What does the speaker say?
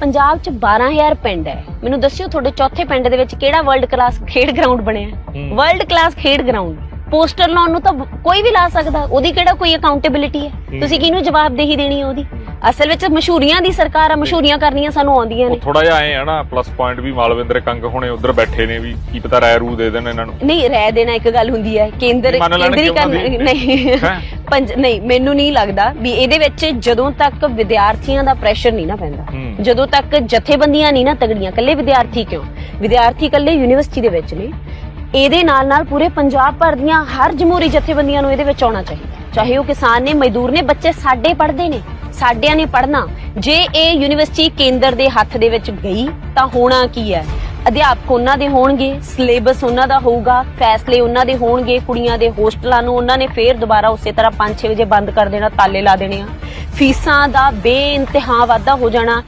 ਪੰਜਾਬ 'ਚ 12000 ਪਿੰਡ ਹੈ। ਮੈਨੂੰ ਦੱਸਿਓ ਤੁਹਾਡੇ ਚੌਥੇ ਪਿੰਡ ਦੇ ਵਿੱਚ ਕਿਹੜਾ ਵਰਲਡ ਕਲਾਸ ਖੇਡ ਗਰਾਊਂਡ ਬਣਿਆ ਹੂੰ। ਵਰਲਡ ਕਲਾਸ ਖੇਡ ਗਰਾਊਂਡ ਪੋਸਟਰ ਲਾਉਣ ਨੂੰ ਤਾਂ ਕੋਈ ਵੀ ਲਾ ਸਕਦਾ। ਉਹਦੀ ਕਿਹੜਾ ਕੋਈ ਅਕਾਊਂਟੇਬਿਲਿਟੀ ਹੈ? ਹੂੰ। ਤੁਸੀਂ ਕਿਹਨੂੰ ਜਵਾਬਦੇਹੀ ਦੇਣੀ ਹੈ ਉਹਦੀ? ਅਸਲ ਵਿੱਚ ਮਸ਼ਹੂਰੀਆਂ ਦੀ ਸਰਕਾਰ ਆ ਮਸ਼ਹੂਰੀਆਂ ਕਰਨੀਆਂ ਸਾਨੂੰ ਆਉਂਦੀਆਂ ਨੇ। ਥੋੜਾ ਜਿਹਾ ਐ ਆ ਨਾ ਪਲੱਸ ਪੁਆਇੰਟ ਵੀ ਮਾਲਵਿੰਦਰ ਕੰਗ ਹੁਣੇ ਉਧਰ ਬੈਠੇ ਨੇ ਵੀ ਕੀ ਪਤਾ ਰਾਇ ਰੂ ਦੇ ਦੇਣ ਇਹਨਾਂ ਨੂੰ। ਨਹੀਂ ਰਹਿ ਦੇਣਾ ਇੱਕ ਗੱਲ ਹੁੰਦੀ ਹੈ। ਕੇਂਦਰ ਕੇਂਦਰੀ। ਨਹੀਂ। ਹੈਂ? ਪੰਜ ਨਹੀਂ ਮੈਨੂੰ ਨਹੀਂ ਲੱਗਦਾ ਵੀ ਇਹਦੇ ਵਿੱਚ ਜਦੋਂ ਤੱਕ ਵਿਦਿਆਰਥੀਆਂ ਦਾ ਪ੍ਰੈਸ਼ਰ ਨਹੀਂ ਨਾ ਪੈਂਦਾ। ਜਦੋਂ ਤੱਕ ਜਥੇਬੰਦੀਆਂ ਨਹੀਂ ਨਾ ਤਗੜੀਆਂ ਕੱਲੇ ਵਿਦਿਆਰਥੀ ਕਿਉਂ? ਵਿਦਿਆਰਥੀ ਕੱਲੇ ਯੂਨੀਵਰਸਿਟੀ ਦੇ ਵਿੱਚ ਨੇ। ਇਹਦੇ ਨਾਲ ਨਾਲ ਪੂਰੇ ਪੰਜਾਬ ਭਰ ਦੀਆਂ ਹਰ ਜਮਹੂਰੀ ਜਥੇਬੰਦੀਆਂ ਨੂੰ ਇਹਦੇ ਵਿੱਚ ਆਉਣਾ ਚਾਹੀਦਾ। ਚਾਹੇ ਉਹ ਕਿਸਾਨ ਨੇ ਮਜ਼ਦੂਰ ਨੇ ਬੱਚੇ ਸਾਡੇ ਪੜ੍ਹਦੇ ਨੇ ਸਾਡਿਆਂ ਨੇ ਪੜ੍ਹਨਾ। ਜੇ ਇਹ ਯੂਨੀਵਰਸਿਟੀ ਕੇਂਦਰ ਦੇ ਹੱਥ ਦੇ ਵਿੱਚ ਗਈ ਤਾਂ ਹੋਣਾ ਕੀ ਹੈ? ਅਧਿਆਪਕ ਉਹਨਾਂ ਦੇ ਹੋਣਗੇ, ਸਿਲੇਬਸ ਉਹਨਾਂ ਦਾ ਹੋਊਗਾ, ਫੈਸਲੇ ਉਹਨਾਂ ਦੇ ਹੋਣਗੇ, ਕੁੜੀਆਂ ਦੇ ਹੋਸਟਲਾਂ ਨੂੰ ਉਹਨਾਂ ਨੇ ਫੇਰ ਦੁਬਾਰਾ ਉਸੇ ਤਰ੍ਹਾਂ 5-6 ਵਜੇ ਬੰਦ ਕਰ ਦੇਣਾ, ਤਾਲੇ ਲਾ ਦੇਣੇ ਆ। ਫੀਸਾਂ ਦਾ ਬੇਇੰਤਹਾ ਵਾਧਾ ਹੋ ਜਾਣਾ।